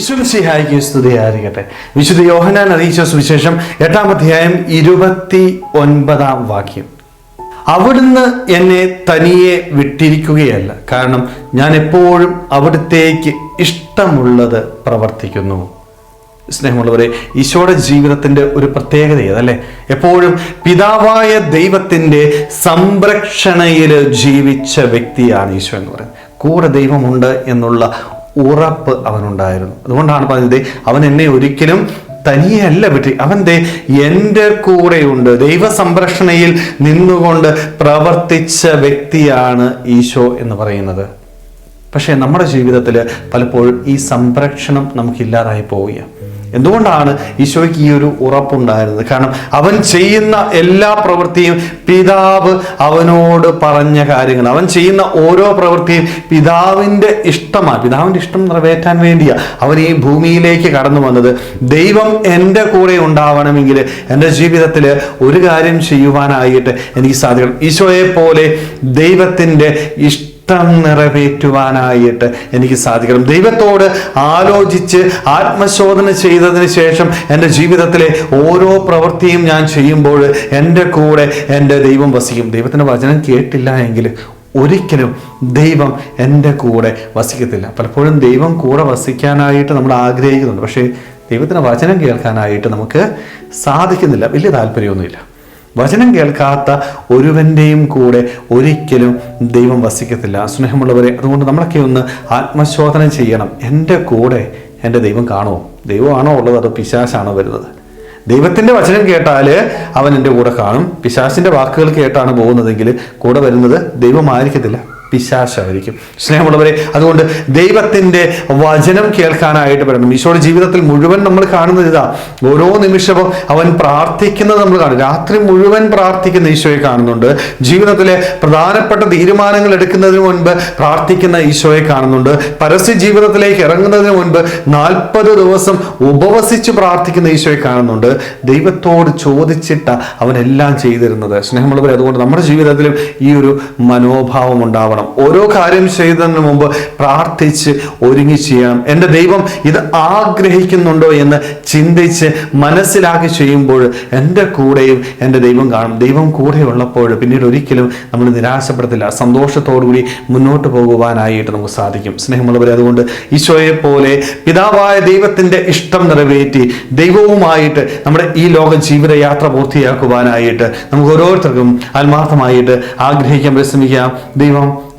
വിശുദ്ധിഹായിക്ക് സ്തുതിയായിരിക്കട്ടെ. വിശുദ്ധ യോഹനാൻ അറിയിച്ച സുവിശേഷം എട്ടാം അധ്യായം ഇരുപത്തി ഒൻപതാം വാക്യം. അവിടുന്ന് എന്നെ തനിയെ വിട്ടിരിക്കുകയല്ല. കാരണം ഞാൻ എപ്പോഴും അവിടുത്തേക്ക് ഇഷ്ടമുള്ളത് പ്രവർത്തിക്കുന്നു. സ്നേഹമുള്ളവരെ ഈശോയുടെ ജീവിതത്തിന്റെ ഒരു പ്രത്യേകത അതല്ലേ എപ്പോഴും പിതാവായ ദൈവത്തിന്റെ സംരക്ഷണയിൽ ജീവിച്ച വ്യക്തിയാണ് ഈശോ എന്ന് പറയുന്നത്. കൂടെ ദൈവമുണ്ട് എന്നുള്ള ഉറപ്പ് അവനുണ്ടായിരുന്നു. അതുകൊണ്ടാണ് പറഞ്ഞത് അവൻ എന്നെ ഒരിക്കലും തനിയല്ല വിട്ടി അവന്റെ എന്റെ കൂടെയുണ്ട്. ദൈവ സംരക്ഷണയിൽ നിന്നുകൊണ്ട് പ്രവർത്തിച്ച വ്യക്തിയാണ് ഈശോ എന്ന് പറയുന്നത്. പക്ഷേ നമ്മുടെ ജീവിതത്തിൽ പലപ്പോഴും ഈ സംരക്ഷണം നമുക്കില്ലാതായി പോവുകയാണ്. എന്തുകൊണ്ടാണ് ഈശോയ്ക്ക് ഈ ഒരു ഉറപ്പുണ്ടായിരുന്നത്? കാരണം അവൻ ചെയ്യുന്ന എല്ലാ പ്രവൃത്തിയും പിതാവ് അവനോട് പറഞ്ഞ കാര്യങ്ങൾ അവൻ ചെയ്യുന്ന ഓരോ പ്രവൃത്തിയും പിതാവിന്റെ ഇഷ്ടമാണ്. പിതാവിന്റെ ഇഷ്ടം നിറവേറ്റാൻ വേണ്ടിയാണ് അവൻ ഈ ഭൂമിയിലേക്ക് കടന്നു വന്നത്. ദൈവം എന്റെ കൂടെ ഉണ്ടാവണമെങ്കിൽ എന്റെ ജീവിതത്തിൽ ഒരു കാര്യം ചെയ്യുവാനായിട്ട് എനിക്ക് സാധിക്കണം. ഈശോയെ പോലെ ദൈവത്തിന്റെ ഇഷ്ടം ഇഷ്ടം നിറവേറ്റുവാനായിട്ട് എനിക്ക് സാധിക്കണം. ദൈവത്തോട് ആലോചിച്ച് ആത്മശോധന ചെയ്തതിന് ശേഷം എന്റെ ജീവിതത്തിലെ ഓരോ പ്രവൃത്തിയും ഞാൻ ചെയ്യുമ്പോൾ എന്റെ കൂടെ എന്റെ ദൈവം വസിക്കും. ദൈവത്തിന്റെ വചനം കേട്ടില്ല എങ്കിൽ ഒരിക്കലും ദൈവം എന്റെ കൂടെ വസിക്കത്തില്ല. പലപ്പോഴും ദൈവം കൂടെ വസിക്കാനായിട്ട് നമ്മൾ ആഗ്രഹിക്കുന്നുണ്ട്. പക്ഷേ ദൈവത്തിന്റെ വചനം കേൾക്കാനായിട്ട് നമുക്ക് സാധിക്കുന്നില്ല. വലിയ താല്പര്യമൊന്നുമില്ല. വചനം കേൾക്കാത്ത ഒരുവന്റെയും കൂടെ ഒരിക്കലും ദൈവം വസിക്കത്തില്ല. സ്നേഹമുള്ളവരെ അതുകൊണ്ട് നമ്മളൊക്കെ ഒന്ന് ആത്മശോധന ചെയ്യണം. എന്റെ കൂടെ എന്റെ ദൈവം കാണുമോ? ദൈവമാണോ ഉള്ളത് അതോ പിശാശാണോ വരുന്നത്? ദൈവത്തിന്റെ വചനം കേട്ടാൽ അവൻ എന്റെ കൂടെ കാണും. പിശാസിന്റെ വാക്കുകൾ കേട്ടാണ് പോകുന്നതെങ്കിൽ കൂടെ വരുന്നത് ദൈവമായിരിക്കത്തില്ല. പിശാശായിരിക്കും സ്നേഹമുള്ളവരെ അതുകൊണ്ട് ദൈവത്തിന്റെ വചനം കേൾക്കാനായിട്ട് വരണം ഈശോയുടെ ജീവിതത്തിൽ മുഴുവൻ നമ്മൾ കാണുന്നത് ഇതാ. ഓരോ നിമിഷവും അവൻ പ്രാർത്ഥിക്കുന്നത് നമ്മൾ കാണും. രാത്രി മുഴുവൻ പ്രാർത്ഥിക്കുന്ന ഈശോയെ കാണുന്നുണ്ട്. ജീവിതത്തിലെ പ്രധാനപ്പെട്ട തീരുമാനങ്ങൾ എടുക്കുന്നതിന് മുൻപ് പ്രാർത്ഥിക്കുന്ന ഈശോയെ കാണുന്നുണ്ട്. പരസ്യ ജീവിതത്തിലേക്ക് ഇറങ്ങുന്നതിന് മുൻപ് നാൽപ്പത് ദിവസം ഉപവസിച്ച് പ്രാർത്ഥിക്കുന്ന ഈശോയെ കാണുന്നുണ്ട്. ദൈവത്തോട് ചോദിച്ചിട്ട അവനെല്ലാം ചെയ്തിരുന്നത്. സ്നേഹമുള്ളവരെ അതുകൊണ്ട് നമ്മുടെ ജീവിതത്തിലും ഈ ഒരു മനോഭാവം ഉണ്ടാവണം. ഓരോ കാര്യം ചെയ്തതിന് മുമ്പ് പ്രാർത്ഥിച്ച് ഒരുങ്ങി ചെയ്യണം എന്റെ ദൈവം ഇത് ആഗ്രഹിക്കുന്നുണ്ടോ എന്ന് ചിന്തിച്ച് മനസ്സിലാക്കി ചെയ്യുമ്പോൾ എന്റെ കൂടെയും എന്റെ ദൈവം കാണും. ദൈവം കൂടെ ഉള്ളപ്പോൾ പിന്നീട് ഒരിക്കലും നമ്മൾ നിരാശപ്പെടത്തില്ല. സന്തോഷത്തോടുകൂടി മുന്നോട്ട് പോകുവാനായിട്ട് നമുക്ക് സാധിക്കും. സ്നേഹമുള്ളവരെ അതുകൊണ്ട് ഈശോയെ പോലെ പിതാവായ ദൈവത്തിന്റെ ഇഷ്ടം നിറവേറ്റി ദൈവവുമായിട്ട് നമ്മുടെ ഈ ലോക ജീവിതയാത്ര പൂർത്തിയാക്കുവാനായിട്ട് നമുക്ക് ഓരോരുത്തർക്കും ആത്മാർത്ഥമായിട്ട് ആഗ്രഹിക്കാൻ പരിശ്രമിക്കാം. ദൈവം